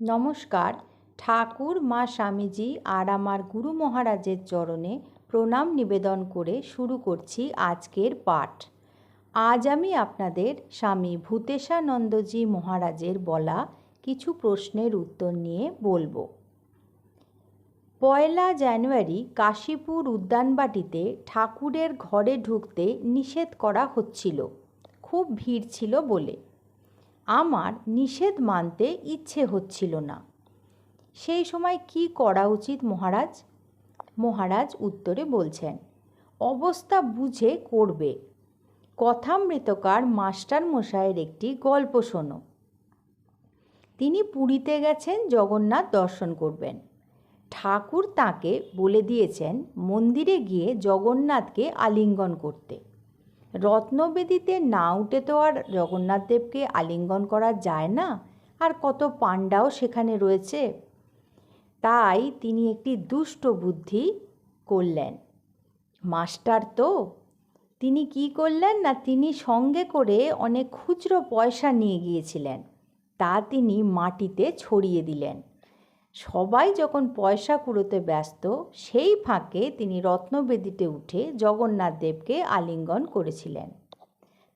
নমস্কার। ঠাকুর, মা স্বামীজি আর আমার গুরু মহারাজের চরণে প্রণাম নিবেদন করে শুরু করছি আজকের পাঠ। আজ আমি আপনাদের স্বামী ভূতেশানন্দজি মহারাজের বলা কিছু প্রশ্নের উত্তর নিয়ে বলব। পয়লা জানুয়ারি কাশীপুর উদ্যানবাটিতে ঠাকুরের ঘরে ঢুকতে নিষেধ করা হচ্ছিল। খুব ভিড় ছিল বলে। আমার নিষেধ মানতে ইচ্ছে হচ্ছিল না। সেই সময় কি করা উচিত মহারাজ? মহারাজ উত্তরে বলছেন, অবস্থা বুঝে করবে। কথামৃতকার মাস্টার মশাইয়ের একটি গল্প শোনো। তিনি পুরীতে গেছেন, জগন্নাথ দর্শন করবেন। ঠাকুর তাকে বলে দিয়েছেন মন্দিরে গিয়ে জগন্নাথকে আলিঙ্গন করতে। রত্নবেদিতে না উঠে তো আর জগন্নাথদেবকে আলিঙ্গন করা যায় না? আর কত পাণ্ডাও সেখানে রয়েছে? তাই তিনি একটি দুষ্ট বুদ্ধি করলেন। মাস্টার তো, তিনি কি করলেন না তিনি সঙ্গে করে অনেক খুচরো পয়সা নিয়ে গিয়েছিলেন। তা তিনি মাটিতে ছড়িয়ে দিলেন। সবাই যখন পয়সা কুড়োতে ব্যস্ত, সেই ফাঁকে তিনি রত্নবেদিতে উঠে জগন্নাথ দেবকে আলিঙ্গন করেছিলেন।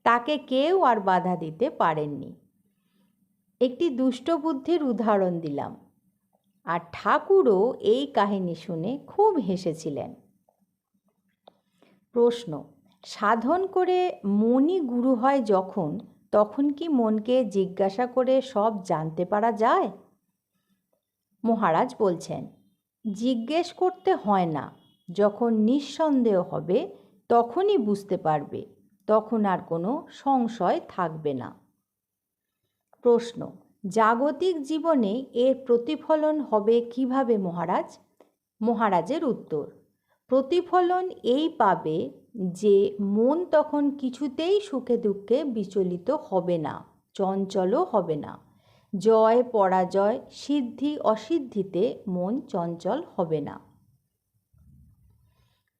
তাকে কেউ আর বাধা দিতে পারেননি। একটি দুষ্ট বুদ্ধির উদাহরণ দিলাম। আর ঠাকুরও এই কাহিনী শুনে খুব হেসেছিলেন। প্রশ্ন, সাধন করে মনই গুরু হয় যখন, তখন কি মনকে জিজ্ঞাসা করে সব জানতে পারা যায়? মহারাজ বলছেন, জিজ্ঞেস করতে হয় না, যখন নিঃসন্দেহ হবে তখনই বুঝতে পারবে, তখন আর কোনো সংশয় থাকবে না। প্রশ্ন, জাগতিক জীবনে এর প্রতিফলন হবে কীভাবে মহারাজ? মহারাজের উত্তর, প্রতিফলন এই পাবে যে মন তখন কিছুতেই সুখে দুঃখে বিচলিত হবে না, চঞ্চলও হবে না। জয় পরাজয়, সিদ্ধি অসিদ্ধিতে মন চঞ্চল হবে না।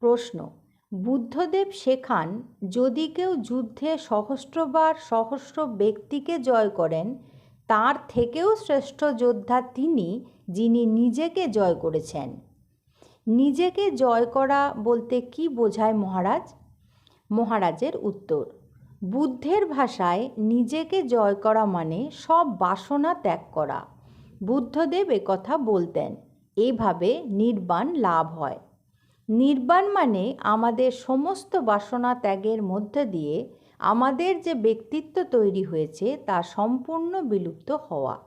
প্রশ্ন, বুদ্ধদেব শেখান, যদি কেউ যুদ্ধে সহস্রবার সহস্র ব্যক্তিকে জয় করেন, তার থেকেও শ্রেষ্ঠ যোদ্ধা তিনি যিনি নিজেকে জয় করেছেন। নিজেকে জয় করা বলতে কি বোঝায় মহারাজ? মহারাজের উত্তর বুদ্ধের ভাষায় নিজেকে জয় করা মানে সব বাসনা ত্যাগ করা। বুদ্ধদেব কথা বলতেন এইভাবে নির্বাণ লাভ হয়। নির্বাণ মানে আমাদের সমস্ত বাসনা ত্যাগের মধ্যে দিয়ে আমাদের যে ব্যক্তিত্ব তৈরি হয়েছে তা সম্পূর্ণ বিলুপ্ত হওয়া।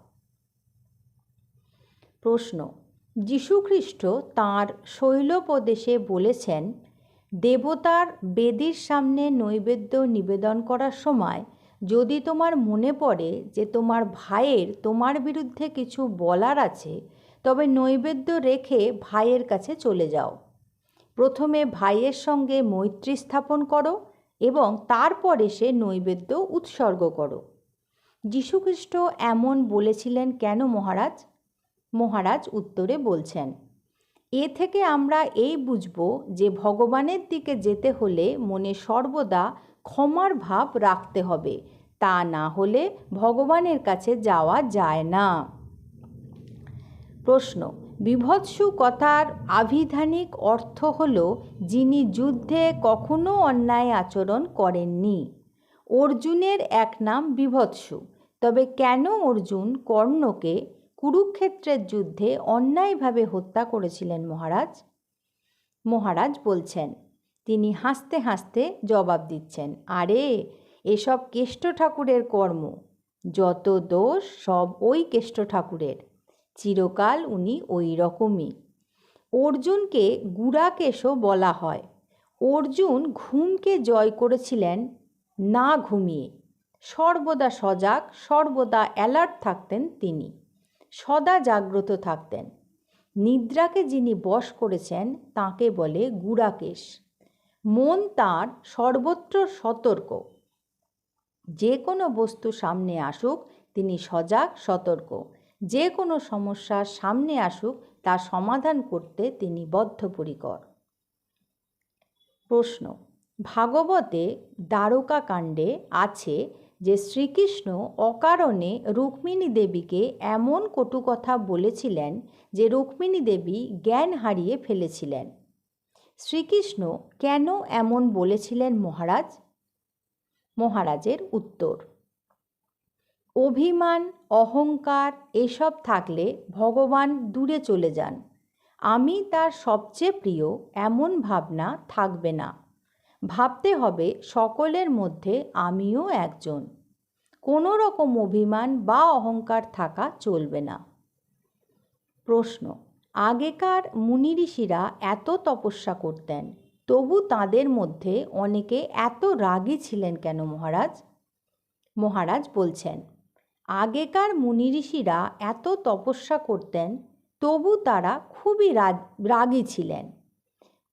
প্রশ্ন যীশুখ্রিস্ট তাঁর শৈলপদেশে বলেছেন দেবতার বেদির সামনে নৈবেদ্য নিবেদন করার সময় যদি তোমার মনে পড়ে যে তোমার ভাইয়ের, তোমার বিরুদ্ধে কিছু বলার আছে, তবে নৈবেদ্য রেখে ভাইয়ের কাছে চলে যাও। প্রথমে ভাইয়ের সঙ্গে মৈত্রী স্থাপন করো এবং তারপরে সে নৈবেদ্য উৎসর্গ করো। যীশুখ্রিস্ট এমন বলেছিলেন কেন মহারাজ? মহারাজ উত্তরে বলছেন এ থেকে আমরা এই বুঝব যে ভগবানের দিকে যেতে হলে মনে সর্বদা ক্ষমার ভাব রাখতে হবে। তা না হলে ভগবানের কাছে যাওয়া যায় না। প্রশ্ন, বিভৎসু কথার আভিধানিক অর্থ হল যিনি যুদ্ধে কখনো অন্যায় আচরণ করেননি। অর্জুনের এক নাম বিভৎসু, তবে কেন অর্জুন কর্ণকে কুরুক্ষেত্রের যুদ্ধে অন্যায়ভাবে হত্যা করেছিলেন মহারাজ। মহারাজ বলছেন, তিনি হাসতে হাসতে জবাব দিচ্ছেন, আরে, এসব কেষ্ট ঠাকুরের কর্ম, যত দোষ সব ওই কেষ্ট ঠাকুরের, চিরকাল উনি ওই রকমই। অর্জুনকে গুড়াকেশও বলা হয়। অর্জুন ঘুমকে জয় করেছিলেন, না ঘুমিয়ে। সর্বদা সজাগ, সর্বদা অ্যালার্ট থাকতেন তিনি। সদা জাগ্রত থাকতেন। নিদ্রাকে যিনি বশ করেছেন, তাকে বলে গুড়াকেশ। মন তার সর্বত্র সতর্ক। যে কোনো বস্তু সামনে আসুক, তিনি সজাগ, সতর্ক। যে কোনো সমস্যার সামনে আসুক, তা সমাধান করতে তিনি বদ্ধপরিকর। প্রশ্ন, ভাগবতে দ্বারকা কাণ্ডে আছে যে শ্রীকৃষ্ণ অকারণে রুক্মিণী দেবীকে এমন কটু কথা বলেছিলেন যে রুক্মিণী দেবী জ্ঞান হারিয়ে ফেলেছিলেন। শ্রীকৃষ্ণ কেন এমন বলেছিলেন মহারাজ? মহারাজের উত্তর, অভিমান, অহংকার এসব থাকলে ভগবান দূরে চলে যান। আমি তার সবচেয়ে প্রিয় এমন ভাবনা থাকবে না। ভাবতে হবে সকলের মধ্যে আমিও একজন। কোনো রকম অভিমান বা অহংকার থাকা চলবে না। প্রশ্ন, আগেকার মুনি ঋষিরা এত তপস্যা করতেন, তবু তাদের মধ্যে অনেকে এত রাগী ছিলেন কেন মহারাজ? মহারাজ বলছেন, আগেকার মুনি ঋষিরা এত তপস্যা করতেন, তবু তারা খুবই রাগী ছিলেন।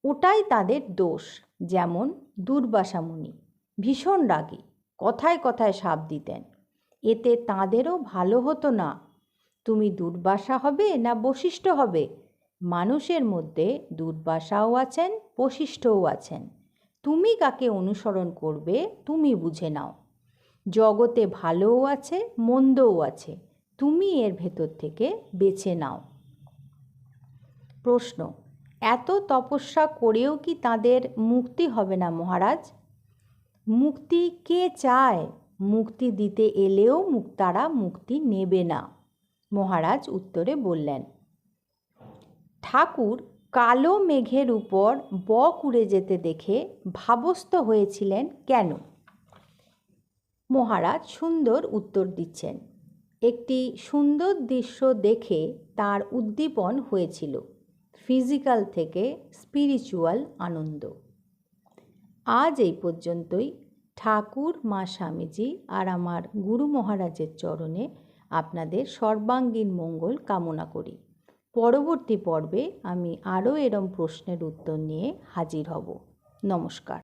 ওটাই তাদের দোষ। যেমন দুর্বাসা মুনি ভীষণ রাগী, কথায় কথায় সাপ দিতেন। এতে তাঁদেরও ভালো হতো না। তুমি দুর্বাসা হবে না বশিষ্ঠ হবে? মানুষের মধ্যে দুর্বাসাও আছেন, বশিষ্ঠও আছেন। তুমি কাকে অনুসরণ করবে, তুমি বুঝে নাও। জগতে ভালোও আছে, মন্দও আছে। তুমি এর ভেতর থেকে বেছে নাও। প্রশ্ন এত তপস্যা করেও কি তাদের মুক্তি হবে না মহারাজ? মুক্তি কে চায়? মুক্তি দিতে এলেও তারা মুক্তি নেবে না, মহারাজ উত্তরে বললেন। ঠাকুর কালো মেঘের উপর বক উড়ে যেতে দেখে ভাবস্থ হয়েছিলেন, কেন? মহারাজ সুন্দর উত্তর দিচ্ছেন। একটি সুন্দর দৃশ্য দেখে তার উদ্দীপন হয়েছিল। ফিজিক্যাল থেকে স্পিরিচুয়াল আনন্দ। আজ এই পর্যন্তই। ঠাকুর মা স্বামীজি আর আমার গুরু মহারাজের চরণে আপনাদের সর্বাঙ্গীন মঙ্গল কামনা করি। পরবর্তী পর্বে আমি আরও এরম প্রশ্নের উত্তর নিয়ে হাজির হব। নমস্কার।